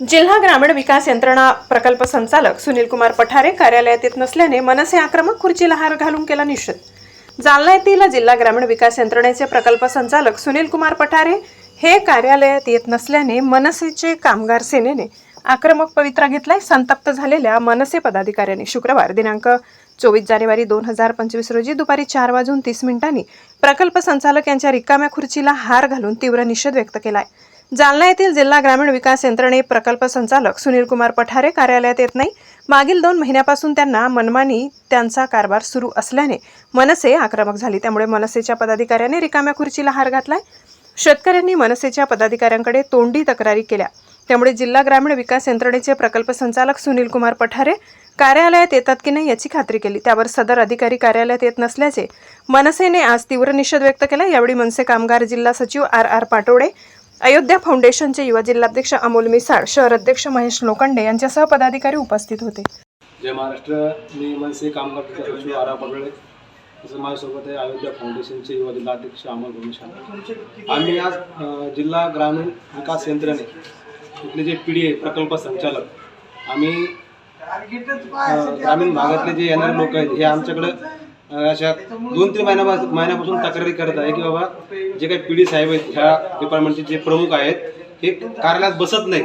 जिल्हा ग्रामीण विकास यंत्रणा प्रकल्प संचालक सुनील कुमार पठारे कार्यालयात येत नसल्याने मनसे आक्रमक खुर्चीला हार घालून केला निषेध. जालना येथील जिल्हा ग्रामीण विकास यंत्रणेचे प्रकल्प संचालक सुनील कुमार पठारे हे कार्यालयात येत नसल्याने मनसेचे कामगार सेनेने आक्रमक पवित्रा घेतलाय. संतप्त झालेल्या मनसे पदाधिकाऱ्यांनी शुक्रवार दिनांक चोवीस जानेवारी दोन हजार पंचवीस रोजी दुपारी चार वाजून तीस मिनिटांनी प्रकल्प संचालक यांच्या रिकाम्या खुर्चीला हार घालून तीव्र निषेध व्यक्त केलाय. जालना येथील जिल्हा ग्रामीण विकास यंत्रणे प्रकल्प संचालक सुनील कुमार पठारे कार्यालयात येत नाही. मागील दोन महिन्यापासून त्यांना मनमानी त्यांचा कारभार सुरू असल्याने मनसे आक्रमक झाली. त्यामुळे मनसेच्या पदाधिकाऱ्यांनी रिकाम्या खुर्चीला हार घातलाय. शेतकऱ्यांनी मनसेच्या पदाधिकाऱ्यांकडे तोंडी तक्रारी केल्या. त्यामुळे जिल्हा ग्रामीण विकास यंत्रणेचे प्रकल्प संचालक सुनील कुमार पठारे कार्यालयात येतात की नाही याची खात्री केली. त्यावर सदर अधिकारी कार्यालयात येत नसल्याचे मनसेने आज तीव्र निषेध व्यक्त केला. यावेळी मनसे कामगार जिल्हा सचिव आर आर पाटोडे अयोध्या फाउंडेशनचे युवा जिल्हाध्यक्ष अमोल मिसाळ शहर अध्यक्ष महेश लोखंडे यांच्यासह पदाधिकारी उपस्थित होते. जय महाराष्ट्र. मी मनसे कामगार सचिव आर आर पाटोडे. तसं माझ्यासोबत आहे अयोध्या फाउंडेशनचे युवा जिल्हाध्यक्ष अमोल भूमिशा आम्ही आज जिल्हा ग्रामीण विकास यंत्रणे इथले जे पी डी आहे प्रकल्प संचालक आम्ही ग्रामीण भागातले जे येणारे लोक आहेत हे आमच्याकडं अशा दोन तीन महिन्यापासून महिन्यापासून तक्रारी करत आहे की बाबा जे काही पी डी साहेब आहेत ह्या डिपार्टमेंटचे जे प्रमुख आहेत हे कार्यालयात बसत नाही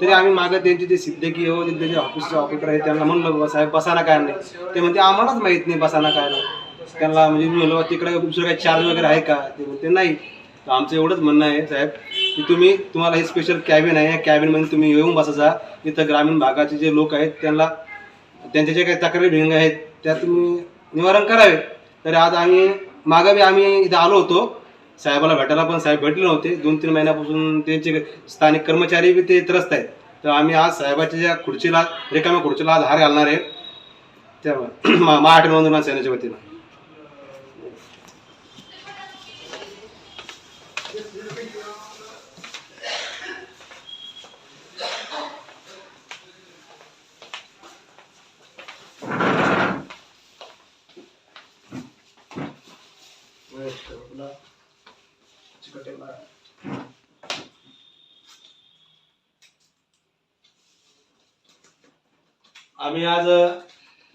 तरी आम्ही मागे त्यांचे जे सिद्धकीय हो त्यांचे जे ऑफिसचे ऑपरेटर आहेत त्यांना म्हणलं बाबा साहेब बसाना काय नाही. ते म्हणते आम्हालाच माहीत नाही बसाना काय नाही. त्यांना म्हणजे मी म्हणलं "बा, तिकडे दुसरं काही चार्ज वगैरे आहे का? ते म्हणते नाही. तर आमचं एवढंच म्हणणं आहे साहेब की तुम्ही तुम्हाला हे स्पेशल कॅबिन आहे. या कॅबिनमध्ये तुम्ही येऊन बसायचा. इथं ग्रामीण भागाचे जे लोक आहेत त्यांना त्यांच्या जे काही तक्रारी भिंग आहेत त्या तुम्ही निवारण करावे. तर आज आम्ही मागावी आम्ही इथं आलो होतो. साहेबाला भेटायला पण साहेब भेटले नव्हते. दोन तीन महिन्यापासून त्यांचे स्थानिक कर्मचारी बी ते त्रस्त आहेत. तर आम्ही आज साहेबाच्या ज्या खुर्चीला रिकाम्या खुर्चीला आज हार घालणार आहे. त्या मा- महाराष्ट्र नोंदवणार सेनेच्या वतीनं. आम्ही आज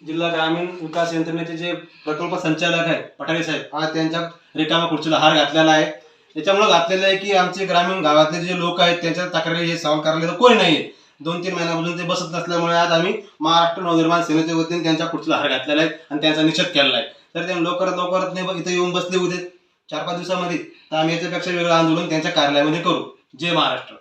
जिल्हा ग्रामीण विकास यंत्रणेचे जे प्रकल्प संचालक आहे पठारे साहेब आज त्यांच्या रिकाम्या खुर्चीला हार घातलेला आहे. त्याच्यामुळे घातलेलं आहे की आमचे ग्रामीण गावातले जे लोक आहेत त्यांच्या तक्रारी हे सॉल्व्ह करायला तर कोणी नाहीये. दोन तीन महिन्यापासून ते बसत नसल्यामुळे आज आम्ही महाराष्ट्र नवनिर्माण सेनेच्या वतीने त्यांच्या खुर्चीला हार घातलेला आहे आणि त्यांचा निषेध केलेला आहे. तर ते लवकरात लवकरात नाही इथे येऊन बसले उद्या चार पाच दिवसामध्ये तर आम्ही याच्यापेक्षा वेगळं आंदोलन त्यांच्या कार्यालयामध्ये करू. जय महाराष्ट्र.